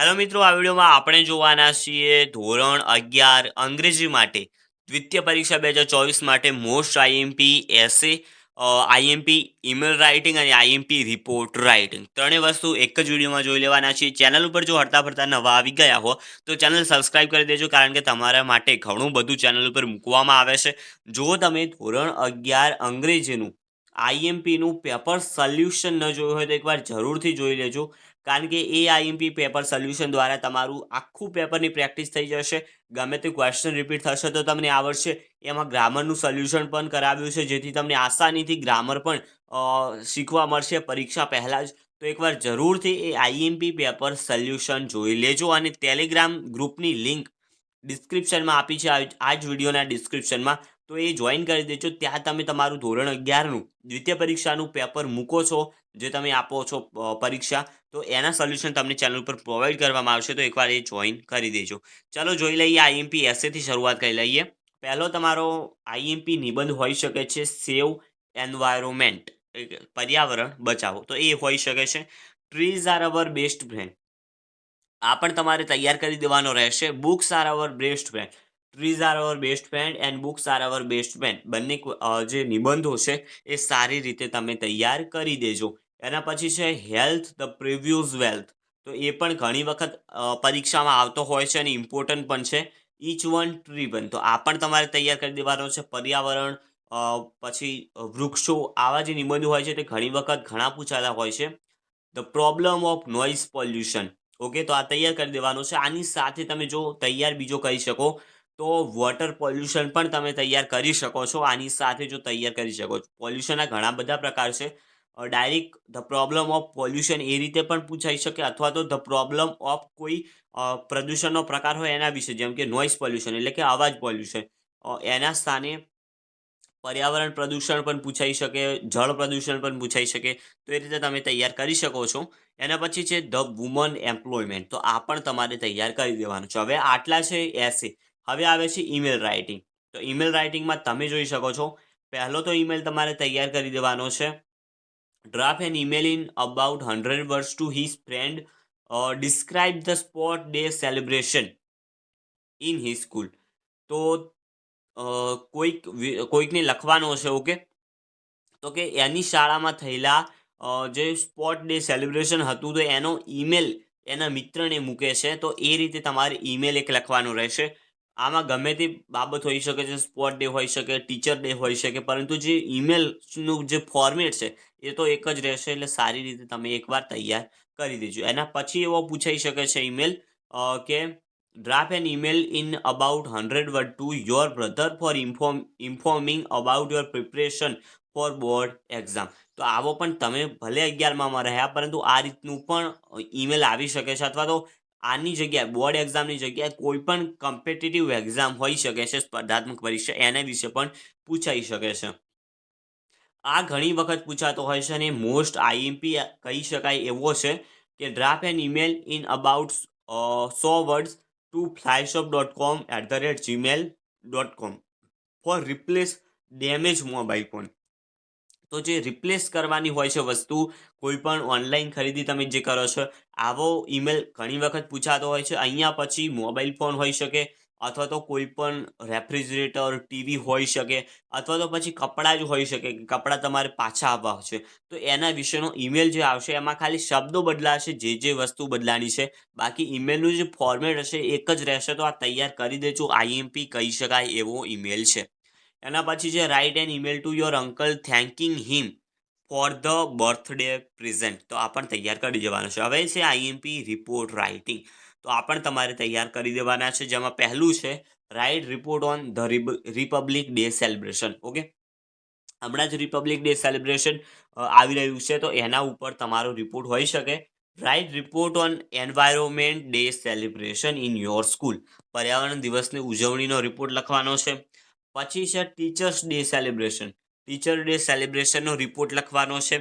Hello મિત્રો, આ વિડીયોમાં આપણે જોવાના છીએ ધોરણ અગિયાર અંગ્રેજી માટે. દ્વિતીય પરીક્ષા બે હજાર ચોવીસ માટે most IMP essay IMP email writing અને આઈએમપી રિપોર્ટ રાઇટિંગ ત્રણેય વસ્તુ એક જ વિડીયોમાં જોઈ લેવાના છીએ. ચેનલ ઉપર જો હરતા ફરતા નવા આવી ગયા હો, તો ચેનલ સબસ્ક્રાઇબ કરી દેજો, કારણ કે તમારા માટે ઘણું બધું ચેનલ ઉપર મૂકવામાં આવે છે. જો તમે ધોરણ અગિયાર અંગ્રેજીનું આઈએમપીનું પેપર સોલ્યુશન ન જોયું હોય તો એકવાર જરૂરથી જોઈ લેજો. કારણ કે એ આઈએમપી પેપર સોલ્યુશન દ્વારા તમારું આખું પેપરની પ્રેક્ટિસ થઈ જશે. ગમે તે ક્વેશ્ચન રિપીટ થશે તો તમને આવડશે એમાં ગ્રામરનું સોલ્યુશન પણ કરાવ્યું છે, જેથી તમને આસાનીથી ગ્રામર પણ શીખવા મળશે પરીક્ષા પહેલાં જ. તો એકવાર જરૂરથી એ આઈએમપી પેપર સોલ્યુશન જોઈ લેજો અને ટેલિગ્રામ ગ્રુપની લિંક ડિસ્ક્રિપ્શનમાં આપી છે. આ જ વિડીયોના ડિસ્ક્રિપ્શનમાં તો એ જોઈન કરી દેજો. ત્યાં તમે તમારું ધોરણ અગિયારનું દ્વિતીય પરીક્ષાનું પેપર મૂકો છો, જે તમે આપો છો પરીક્ષા. તો એના સોલ્યુશન તમને ચેનલ ઉપર પ્રોવાઈડ કરવામાં આવશે. તો એકવાર એ જોઈન કરી દેજો. ચલો જોઈ લઈએ આઈએમપી એસેથી શરૂઆત કરી લઈએ. પહેલો તમારો આઈએમપી નિબંધ હોઈ શકે છે સેવ એન્વાયરોમેન્ટ પર્યાવરણ બચાવો. તો એ હોઈ શકે છે. Trees are our best friend આ પણ તમારે તૈયાર કરી દેવાનો રહેશે. Books are our best friend trees are our best friend and books are our best friend બંને જે નિબંધો છે, એ સારી રીતે તમે તૈયાર કરી દેજો. એના પછી છે હેલ્થ ધ પ્રિવ્યુઝ વેલ્થ તો એ પણ ઘણી વખત પરીક્ષામાં આવતો હોય છે અને ઇમ્પોર્ટન્ટ પણ છે. ઈચ વન ટ્રી વન તો આ પણ તમારે તૈયાર કરી દેવાનો છે. પર્યાવરણ પછી વૃક્ષો, આવા જે નિબંધો હોય છે તે ઘણી વખત ઘણા પૂછાતા હોય છે. The problem of noise pollution okay તો આ તૈયાર કરી દેવાનો છે. આની સાથે તમે જો તૈયાર બીજો કરી શકો. તો વોટર પોલ્યુશન પણ તમે તૈયાર કરી શકો છો. આની સાથે જો તૈયાર કરી શકો છો. પોલ્યુશનના ઘણા બધા પ્રકાર છે. Direct the problem of pollution એ રીતે પણ પૂછાઈ શકે અથવા તો ધ પ્રોબ્લેમ ઓફ કોઈ પ્રદૂષણનો પ્રકાર હોય એના વિશે, જેમ કે નોઇઝ પોલ્યુશન એટલે કે અવાજ પોલ્યુશન એના સ્થાને પર્યાવરણ પ્રદૂષણ પણ પૂછાઈ શકે, જળ પ્રદૂષણ પણ પૂછાઈ શકે. તો એ રીતે તમે તૈયાર કરી શકો છો. એના પછી છે ધ વુમન એમ્પ્લોયમેન્ટ તો આ પણ તમારે તૈયાર કરી દેવાનું છે. હવે આટલા છે એસે હવે આવે છે ઈમેલ રાઇટિંગ તો ઈમેલ રાઇટિંગમાં તમે જોઈ શકો છો, પહેલો તો ઈમેલ તમારે તૈયાર કરી દેવાનો છે. Draft an email in about hundred words to his friend describe the sport day celebration in his school તો કોઈક કોઈકને લખવાનો છે ઓકે તો કે એની શાળામાં થયેલા જે સ્પોટ ડે સેલિબ્રેશન હતું, તો એનો ઈમેલ એના મિત્રને મૂકે છે, તો એ રીતે તમારે ઈમેલ એક લખવાનો રહેશે. આમાં ગમે તે બાબત હોઈ શકે છે સ્પોર્ટ ડે હોઈ શકે ટીચર ડે હોઈ શકે, પરંતુ જે ઈમેલનું જે ફોર્મેટ છે, એ તો એક જ રહેશે, એટલે સારી રીતે તમે એકવાર તૈયાર કરી દેજો. એના પછી એવો પૂછાઈ શકે છે ઈમેલ કે draft an email in about hundred word to your brother for inform informing about your preparation for board exam તો આવો પણ તમે ભલે અગિયારમાં રહ્યા, પરંતુ આ રીતનું પણ ઈમેલ આવી શકે છે, અથવા તો આની જગ્યાએ બોર્ડ એક્ઝામની જગ્યાએ કોઈ પણ કમ્પિટિટિવ એક્ઝામ હોઈ શકે છે, સ્પર્ધાત્મક પરીક્ષા, એના વિશે પણ પૂછાઈ શકે છે. આ ઘણી વખત પૂછાતો હોય છે અને મોસ્ટ આઈએમપી કહી શકાય એવો છે કે draft an email in about so words to flyshop dot com at the rate Gmail dot com for replace damage mobile phone તો જે રિપ્લેસ કરવાની હોય છે વસ્તુ કોઈ પણ ઓનલાઈન ખરીદી તમે જે કરો છો, આવો ઈમેલ ઘણી વખત પૂછાતો હોય છે. અહીંયા પછી મોબાઈલ ફોન હોઈ શકે અથવા તો કોઈ પણ રેફ્રિજરેટર ટીવી હોઈ શકે અથવા તો પછી કપડાં જ હોઈ શકે કે કપડાં તમારે પાછા આવવા છે. તો એના વિશેનો ઈમેલ જે આવશે એમાં ખાલી શબ્દો બદલાશે, જે જે વસ્તુ બદલાની છે. બાકી ઈમેલનું જે ફોર્મેટ હશે એક જ રહેશે, તો આ તૈયાર કરી દેજો. આઈએમપી કહી શકાય એવો ઈમેલ છે. એના પછી છે write an email to your uncle thanking him for the birthday present તો આ પણ તૈયાર કરી દેવાનું છે. હવે છે આઈએમપી રિપોર્ટ રાઇટિંગ તો આ પણ તમારે તૈયાર કરી દેવાના છે, જેમાં પહેલું છે write report on the republic day celebration okay હમણાં જ રિપબ્લિક ડે સેલિબ્રેશન આવી રહ્યું છે, તો એના ઉપર તમારો રિપોર્ટ હોઈ શકે. Write report on environment day celebration in your school પર્યાવરણ દિવસની ઉજવણીનો રિપોર્ટ લખવાનો છે. પછી છે teachers day celebration teacher day સેલિબ્રેશનનો report લખવાનો છે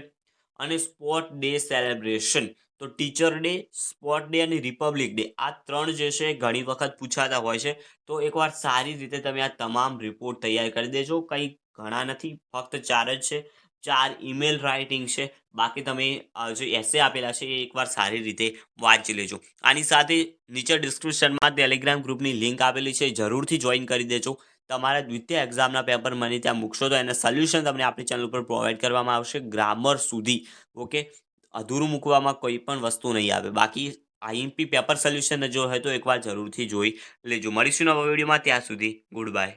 અને સ્પોર્ટ ડે સેલિબ્રેશન તો ટીચર ડે સ્પોર્ટ ડે અને રિપબ્લિક ડે આ ત્રણ જે છે ઘણી વખત પૂછાતા હોય છે. તો એકવાર સારી રીતે તમે આ તમામ રિપોર્ટ તૈયાર કરી દેજો. કંઈ ઘણા નથી, ફક્ત ચાર જ છે. ચાર ઈમેલ રાઇટિંગ છે. બાકી તમે જે એસે આપેલા છે એ એકવાર સારી રીતે વાંચી લેજો. આની સાથે નીચે ડિસ્ક્રિપ્શનમાં ટેલિગ્રામ ગ્રુપની લિંક આપેલી છે. જરૂરથી જોઈન કરી દેજો. તમારા દ્વિતીય એક્ઝામના પેપર મને ત્યાં મૂકશો તો એને સોલ્યુશન તમને આપણી ચેનલ ઉપર પ્રોવાઈડ કરવામાં આવશે ગ્રામર સુધી ઓકે અધૂરું મૂકવામાં કોઈ પણ વસ્તુ નહીં આવે. બાકી આઈએમપી પેપર સોલ્યુશન જો હોય તો એકવાર જરૂરથી જોઈ લેજો. મળીશું નવા વિડીયોમાં ત્યાં સુધી ગુડ બાય